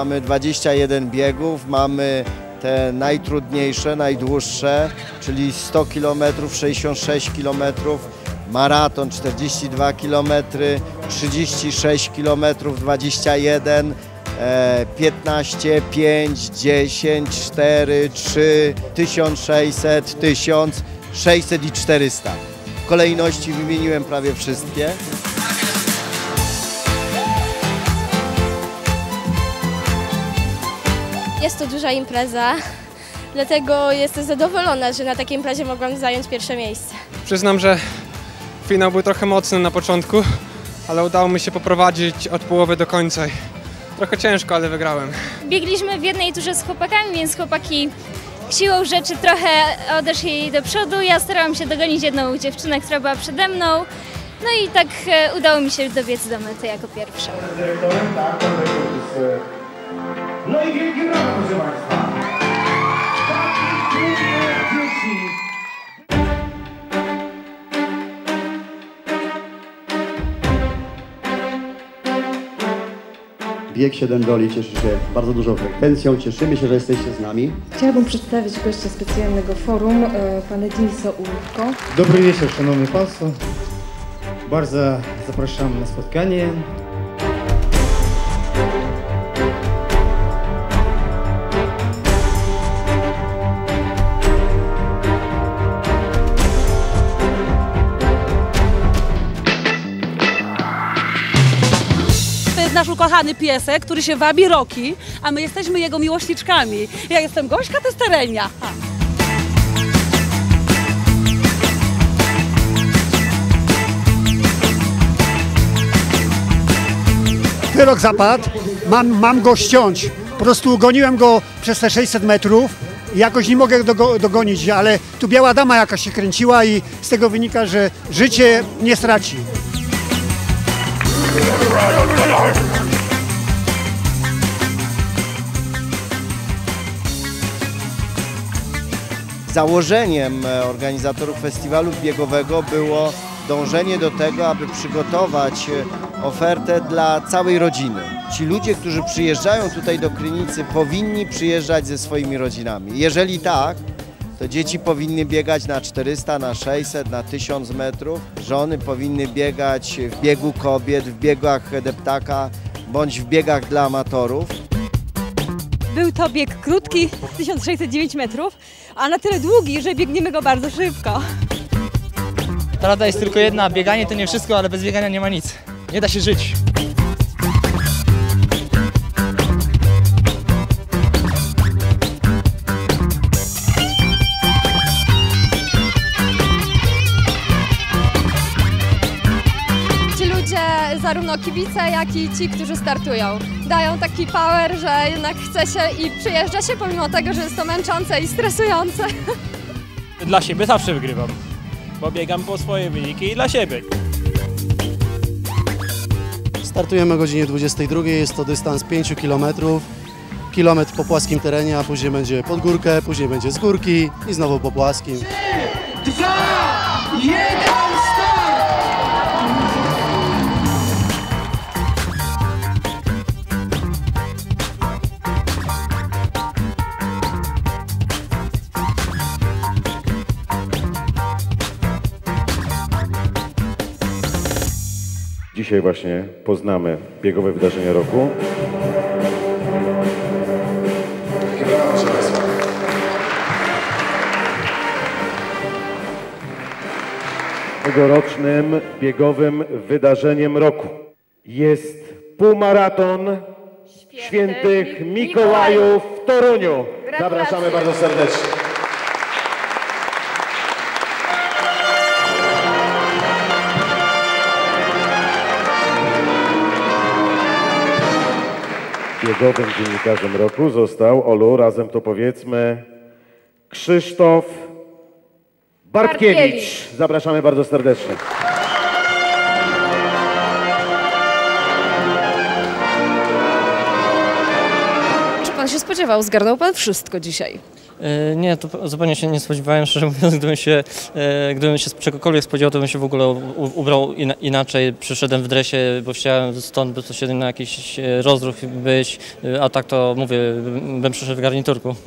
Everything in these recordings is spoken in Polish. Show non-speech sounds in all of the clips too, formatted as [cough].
mamy 21 biegów, mamy te najtrudniejsze, najdłuższe, czyli 100 km, 66 km, maraton 42 km, 36 km, 21 e, 15, 5, 10, 4, 3, 1600, 1000, 600 i 400. W kolejności wymieniłem prawie wszystkie. Jest to duża impreza, [laughs] dlatego jestem zadowolona, że na takiej imprezie mogłam zająć pierwsze miejsce. Przyznam, że finał był trochę mocny na początku, ale udało mi się poprowadzić od połowy do końca. Trochę ciężko, ale wygrałem. Biegliśmy w jednej turze z chłopakami, więc chłopaki siłą rzeczy trochę odeszli do przodu. Ja starałam się dogonić jedną dziewczynę, która była przede mną. No i tak e, udało mi się dobiec do mety jako pierwsza. Bieg 7 doli cieszy się bardzo dużą frekwencją. Cieszymy się, że jesteście z nami. Chciałabym przedstawić gościa specjalnego forum, e, pana Denisa Ulówko. Dobry wieczór, szanowni państwo. Bardzo zapraszam na spotkanie. Nasz ukochany piesek, który się wabi Roki, a my jesteśmy jego miłośniczkami. Ja jestem Gośka. Ha. wyrok zapadł, mam, mam go ściąć. Po prostu goniłem go przez te 600 metrów i jakoś nie mogę dogo, dogonić, ale tu biała dama jakaś się kręciła i z tego wynika, że życie nie straci. Założeniem e, organizatorów festiwalu biegowego było dążenie do tego, aby przygotować e, ofertę dla całej rodziny. Ci ludzie, którzy przyjeżdżają tutaj do Krynicy, powinni przyjeżdżać ze swoimi rodzinami. Jeżeli tak, to dzieci powinny biegać na 400, na 600, na 1000 metrów. Żony powinny biegać w biegu kobiet, w biegach deptaka bądź w biegach dla amatorów. Był to bieg krótki, 1609 metrów, a na tyle długi, że biegniemy go bardzo szybko. Rada jest tylko jedna, bieganie to nie wszystko, ale bez biegania nie ma nic. Nie da się żyć. Zarówno kibice, jak i ci, którzy startują, dają taki power, że jednak chce się i przyjeżdża się pomimo tego, że jest to męczące i stresujące. [laughs] Dla siebie zawsze wygrywam, bo biegam po swoje wyniki i dla siebie. Startujemy o godzinie 22. Jest to dystans 5 km. Kilometr po płaskim terenie, a później będzie pod górkę, później będzie z górki i znowu po płaskim. Dwa, jeden, start! Dzisiaj właśnie poznamy biegowe wydarzenia roku. Tegorocznym biegowym wydarzeniem roku jest półmaraton Świętych Mikołajów w Toruniu. Zapraszamy bardzo serdecznie. Biegowym dziennikarzem roku został, Olu, razem to powiedzmy, Krzysztof Bartkiewicz. Bartkiewicz. Zapraszamy bardzo serdecznie. Czy pan się spodziewał? Zgarnął pan wszystko dzisiaj. E, Nie, to zupełnie się nie spodziewałem, szczerze mówiąc, gdybym się, e, gdybym się czegokolwiek spodziewał, to bym się w ogóle ubrał ina- inaczej. Przyszedłem w dresie, bo chciałem stąd bezpośrednio na jakiś e, rozruch być, a tak to mówię, bym przyszedł w garniturku. [laughs]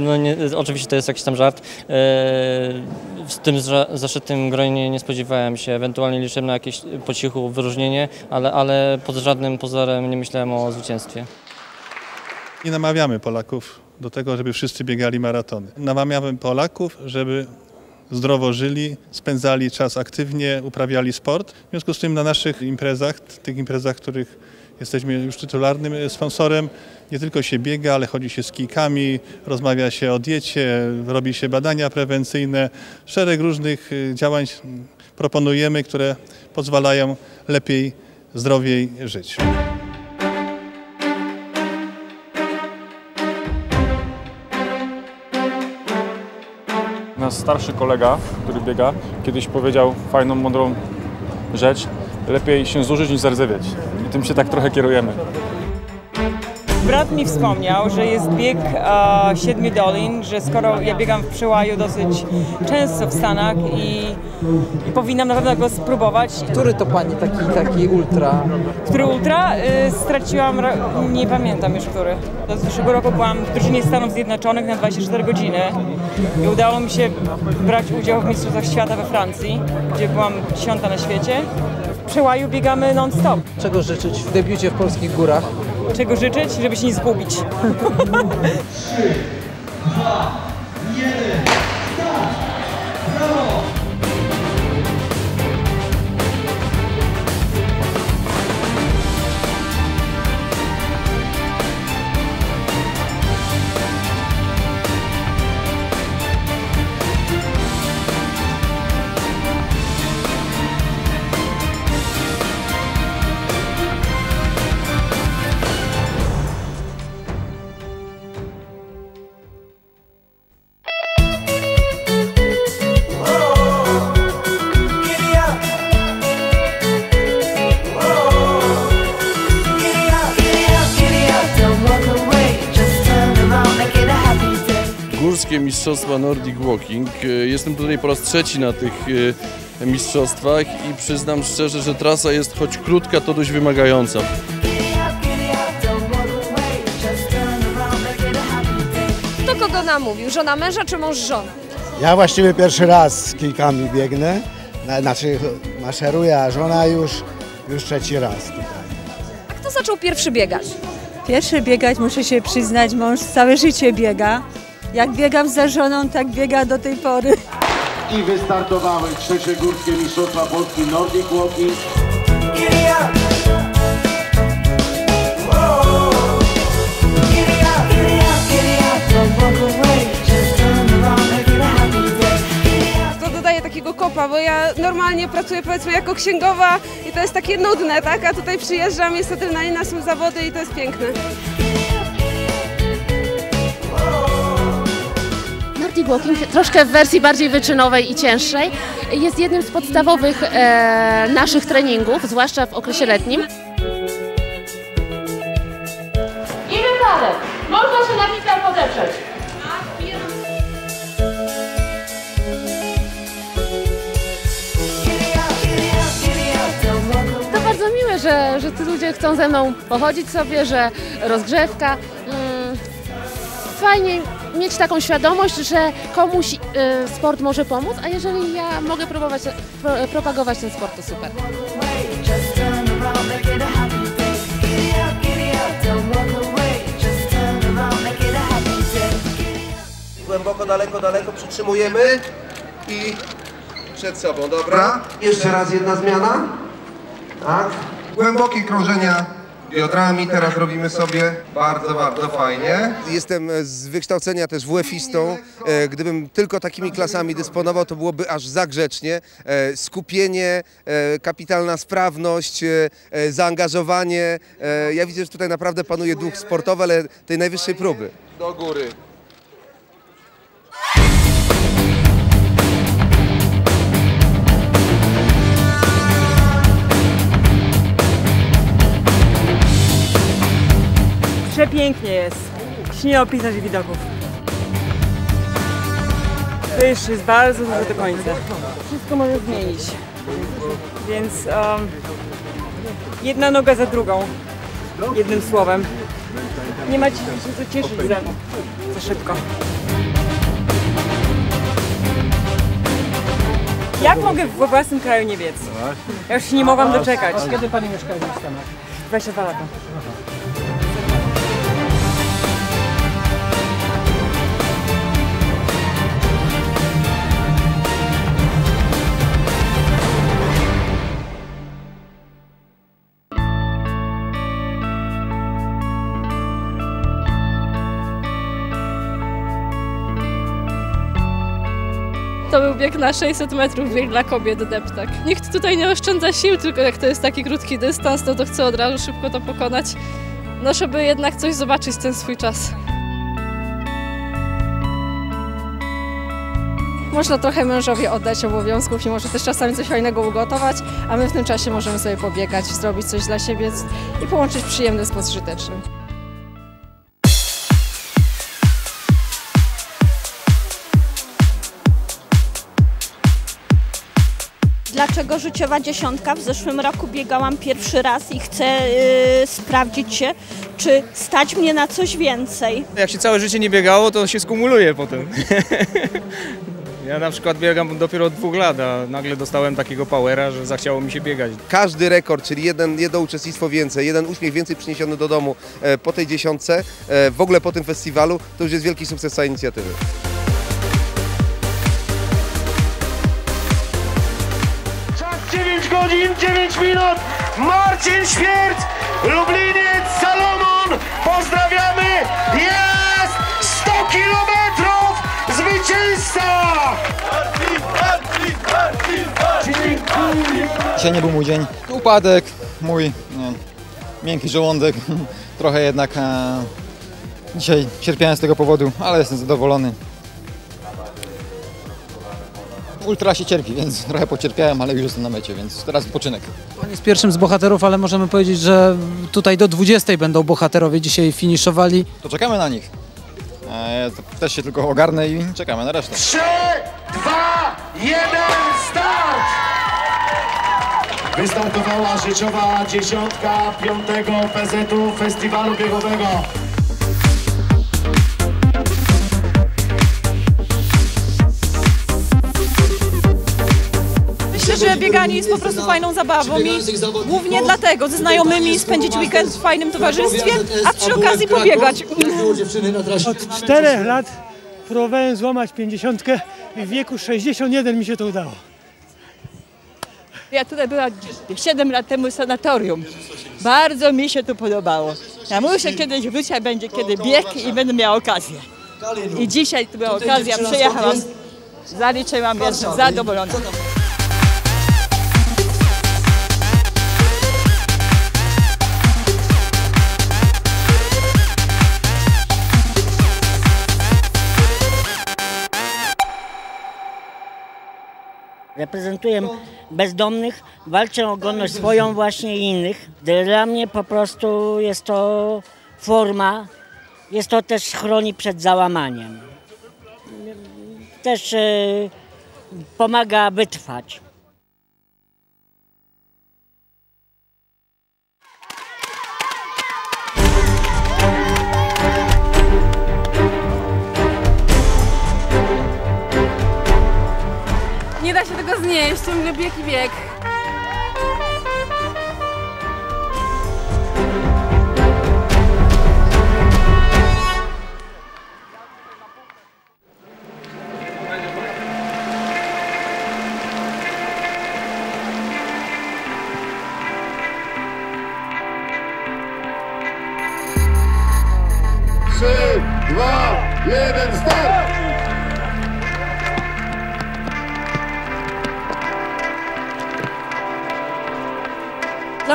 No nie, oczywiście to jest jakiś tam żart. W tym zaszczytnym gronie nie spodziewałem się, ewentualnie liczyłem na jakieś po cichu wyróżnienie, ale, ale pod żadnym pozorem nie myślałem o zwycięstwie. Nie namawiamy Polaków do tego, żeby wszyscy biegali maratony. Namawiamy Polaków, żeby zdrowo żyli, spędzali czas aktywnie, uprawiali sport. W związku z tym na naszych imprezach, tych imprezach, których jesteśmy już tytularnym sponsorem, nie tylko się biega, ale chodzi się z kijkami, rozmawia się o diecie, robi się badania prewencyjne. Szereg różnych y, działań proponujemy, które pozwalają lepiej, zdrowiej żyć. Nasz starszy kolega, który biega, kiedyś powiedział fajną, mądrą rzecz. Lepiej się zużyć niż zardzewieć. I tym się tak trochę kierujemy. Brat mi wspomniał, że jest bieg e, Siedmiu Dolin, że skoro ja biegam w przełaju dosyć często w Stanach i, i powinnam na pewno go spróbować. Który to pani taki, taki ultra? Który ultra? Y, straciłam, ra- nie pamiętam już który. Do zeszłego roku byłam w drużynie Stanów Zjednoczonych na 24 godziny i udało mi się brać udział w Mistrzostwach Świata we Francji, gdzie byłam dziesiąta na świecie. W przełaju biegamy non-stop. Czego życzyć w debiucie w polskich górach? Czego życzyć? Żeby się nie zgubić. [laughs] Górskie Mistrzostwa Nordic Walking. E, Jestem tutaj po raz trzeci na tych e, mistrzostwach i przyznam szczerze, że trasa jest choć krótka, to dość wymagająca. Kto kogo namówił? Żona męża czy mąż żony? Ja właściwie pierwszy raz z kilkami biegnę, na- znaczy maszeruję, a żona już, już trzeci raz tutaj. A kto zaczął pierwszy biegać? Pierwszy biegać, muszę się przyznać, mąż całe życie biega. Jak biegam za żoną, tak biega do tej pory. I wystartowały trzecie Górskie Mistrzostwa Polski Nordic Walking. To dodaje takiego kopa, bo ja normalnie pracuję powiedzmy jako księgowa i to jest takie nudne, tak? A tutaj przyjeżdżam, jest adrenalina, są zawody i to jest piękne. Nordic Walking troszkę w wersji bardziej wyczynowej i cięższej jest jednym z podstawowych e, naszych treningów, zwłaszcza w okresie letnim. I wypadek. Można się na chwilę podeprzeć. To bardzo miłe, że, że ty ludzie chcą ze mną pochodzić sobie, że rozgrzewka. Mm, fajnie mieć taką świadomość, że komuś e, sport może pomóc, a jeżeli ja mogę próbować, pro, propagować ten sport, to super. Głęboko, daleko, daleko przytrzymujemy i przed sobą, dobra? Jeszcze raz jedna zmiana. Tak. Głębokie krążenia biodrami teraz robimy sobie. Bardzo, bardzo fajnie. Jestem z wykształcenia też WF-istą. E, Gdybym tylko takimi klasami dysponował, to byłoby aż za grzecznie. E, Skupienie, e, kapitalna sprawność, e, e, zaangażowanie. E, Ja widzę, że tutaj naprawdę panuje duch sportowy, ale tej najwyższej próby. Do góry. Przepięknie jest. Nie opisać widoków. To jeszcze jest bardzo dużo do końca. Wszystko może zmienić. Więc um, jedna noga za drugą. Jednym słowem. Nie macie się co cieszyć za, za szybko. Jak mogę we własnym kraju nie biec? Ja już się nie mogłam doczekać. Kiedy pani mieszka w Stanach? 22 lata. To był bieg na 600 metrów, bieg dla kobiet deptak. Nikt tutaj nie oszczędza sił, tylko jak to jest taki krótki dystans, no to chce od razu szybko to pokonać. No, żeby jednak coś zobaczyć ten swój czas. Można trochę mężowi oddać obowiązków i może też czasami coś fajnego ugotować, a my w tym czasie możemy sobie pobiegać, zrobić coś dla siebie i połączyć przyjemne z pożytecznym. Dlaczego życiowa dziesiątka? W zeszłym roku biegałam pierwszy raz i chcę y, sprawdzić się, czy stać mnie na coś więcej. Jak się całe życie nie biegało, to się skumuluje potem. [laughs] Ja na przykład biegam dopiero od dwóch lat, a nagle dostałem takiego powera, że zachciało mi się biegać. Każdy rekord, czyli jeden, jedno uczestnictwo więcej, jeden uśmiech więcej przyniesiony do domu e, po tej dziesiątce, e, w ogóle po tym festiwalu, to już jest wielki sukces całej inicjatywy. Godzin, 9 minut. Marcin Świerc, Lubliniec, Salomon. Pozdrawiamy. Jest 100 kilometrów. Zwycięzca. Dzisiaj nie był mój dzień. Upadek, mój nie, miękki żołądek. [laughs] Trochę jednak e, dzisiaj cierpiałem z tego powodu, ale jestem zadowolony. Ultra się cierpi, więc [laughs] trochę pocierpiałem, ale już jestem na mecie, więc teraz odpoczynek. Pan jest pierwszym z bohaterów, ale możemy powiedzieć, że tutaj do 20 będą bohaterowie dzisiaj finiszowali. To czekamy na nich. E, to też się tylko ogarnę i czekamy na resztę. 3, 2, 1, start! Wystartowała życiowa dziesiątka piątego PZ-u Festiwalu Biegowego. Że bieganie jest po prostu fajną zabawą i głównie dlatego ze znajomymi spędzić weekend w fajnym towarzystwie, a przy okazji pobiegać. Od czterech lat próbowałem złamać pięćdziesiątkę i w wieku 61 mi się to udało. Ja tutaj byłam 7 lat temu w sanatorium. Bardzo mi się tu podobało. Ja muszę kiedyś wrócić, będzie kiedy bieg i będę miała okazję. I dzisiaj tu była okazja, przejechałam. Zaliczyłam, jestem zadowolona. Reprezentuję bezdomnych, walczę o godność swoją właśnie i innych. Dla mnie po prostu jest to forma, jest to też chroni przed załamaniem. Też e, pomaga wytrwać. Nie da się tego znieść, ciągle bieg i bieg.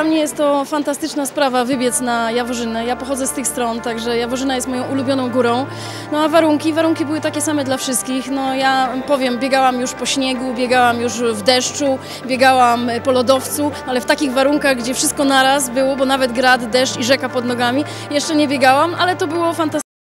Dla mnie jest to fantastyczna sprawa wybiec na Jaworzynę. Ja pochodzę z tych stron, także Jaworzyna jest moją ulubioną górą. No a warunki? Warunki były takie same dla wszystkich. No ja powiem, biegałam już po śniegu, biegałam już w deszczu, biegałam po lodowcu, ale w takich warunkach, gdzie wszystko naraz było, bo nawet grad, deszcz i rzeka pod nogami, jeszcze nie biegałam, ale to było fantastyczne.